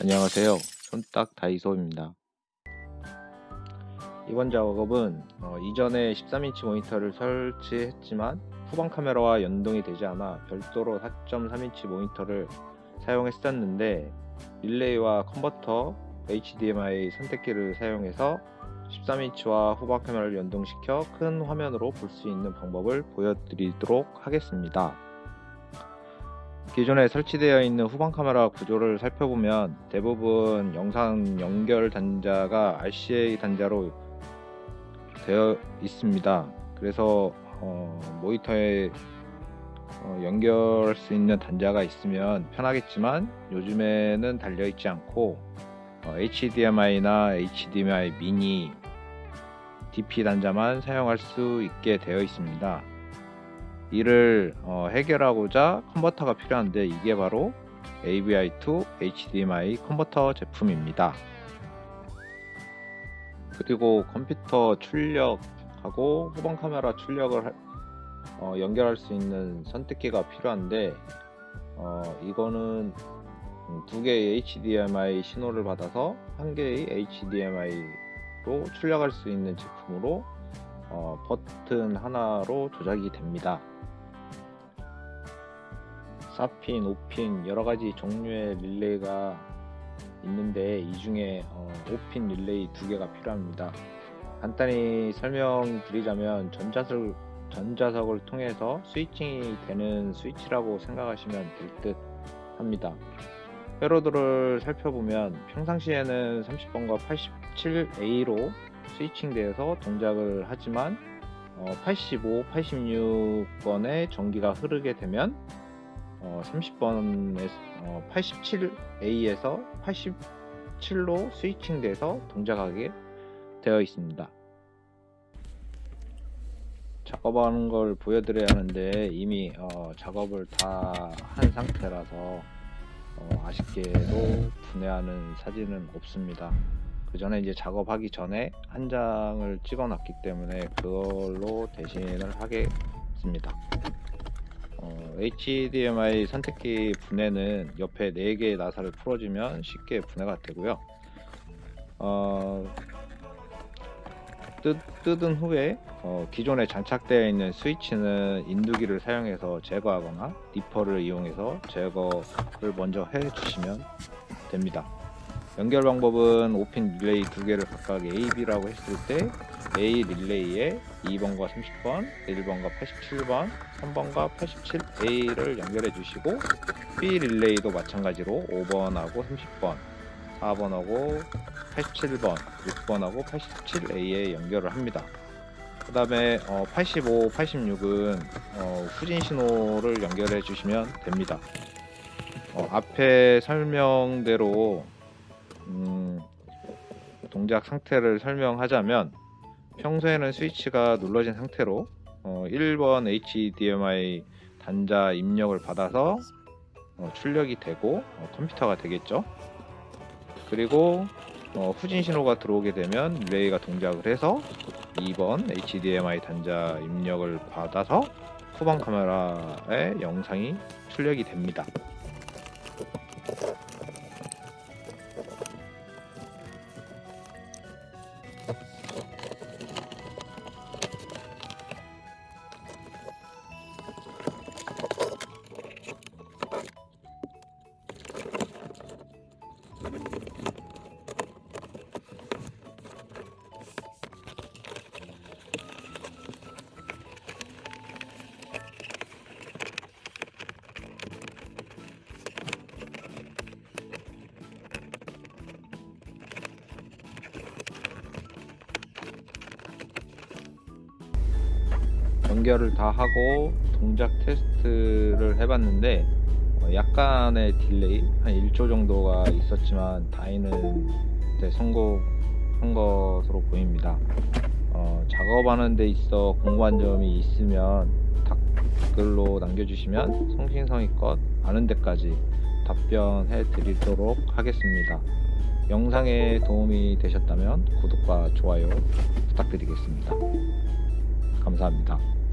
안녕하세요. 손딱 다이소입니다. 이번 작업은 어, 이전에 13인치 모니터를 설치했지만 후방 카메라와 연동이 되지 않아 별도로 4.3인치 모니터를 사용했었는데 릴레이와 컨버터 HDMI 선택기를 사용해서 13인치와 후방 카메라를 연동시켜 큰 화면으로 볼 수 있는 방법을 보여드리도록 하겠습니다. 기존에 설치되어 있는 후방 카메라 구조를 살펴보면 대부분 영상 연결 단자가 RCA 단자로 되어 있습니다. 그래서 어, 모니터에 어, 연결할 수 있는 단자가 있으면 편하겠지만 요즘에는 달려 있지 않고 어, HDMI나 HDMI 미니 DP 단자만 사용할 수 있게 되어 있습니다. 이를 어, 해결하고자 컨버터가 필요한데 이게 바로 AVI2 HDMI 컨버터 제품입니다. 그리고 컴퓨터 출력하고 후방 카메라 출력을 할- 어, 연결할 수 있는 선택기가 필요한데 어, 이거는 음, 두 개의 HDMI 신호를 받아서 한 개의 HDMI로 출력할 수 있는 제품으로 어, 버튼 하나로 조작이 됩니다. 4핀, 5핀 여러 가지 종류의 릴레이가 있는데 이 중에 어, 5핀 릴레이 두 개가 필요합니다. 간단히 설명드리자면 전자석, 전자석을 통해서 스위칭이 되는 스위치라고 생각하시면 될 듯 합니다. 회로들을 살펴보면 평상시에는 30번과 87A로 스위칭되어서 동작을 하지만 어, 85, 86번의 전기가 흐르게 되면 어, 30번에 어, 87A에서 87로 스위칭돼서 동작하게 되어 있습니다. 작업하는 걸 보여드려야 하는데 이미 어, 작업을 다 한 상태라서 어, 아쉽게도 분해하는 사진은 없습니다. 그 전에 이제 작업하기 전에 한 장을 찍어 놨기 때문에 그걸로 대신을 하겠습니다. 어, HDMI 선택기 분해는 옆에 4개의 나사를 풀어주면 쉽게 분해가 되고요. 어, 뜯, 뜯은 후에 어, 기존에 장착되어 있는 스위치는 인두기를 사용해서 제거하거나 니퍼를 이용해서 제거를 먼저 해 주시면 됩니다. 연결 방법은 5핀 릴레이 두 개를 각각 A, B라고 했을 때 A 릴레이에 2번과 30번, 1번과 87번, 3번과 87A를 연결해 주시고 B 릴레이도 마찬가지로 5번하고 30번, 4번하고 87번, 6번하고 87A에 연결을 합니다. 그 다음에 85, 86은 어, 후진 신호를 연결해 주시면 됩니다. 어, 앞에 설명대로 음, 동작 상태를 설명하자면 평소에는 스위치가 눌러진 상태로 어, 1번 HDMI 단자 입력을 받아서 어, 출력이 되고 어, 컴퓨터가 되겠죠. 그리고 어, 후진 신호가 들어오게 되면 릴레이가 동작을 해서 2번 HDMI 단자 입력을 받아서 후방 카메라에 영상이 출력이 됩니다. 연결을 다 하고 동작 테스트를 해봤는데 어, 약간의 딜레이 한 1초 정도가 있었지만 이제 성공한 것으로 보입니다. 어, 작업하는 데 있어 궁금한 점이 있으면 댓글로 남겨주시면 성심성의껏 아는 데까지 답변해 드리도록 하겠습니다. 영상에 도움이 되셨다면 구독과 좋아요 부탁드리겠습니다. 감사합니다.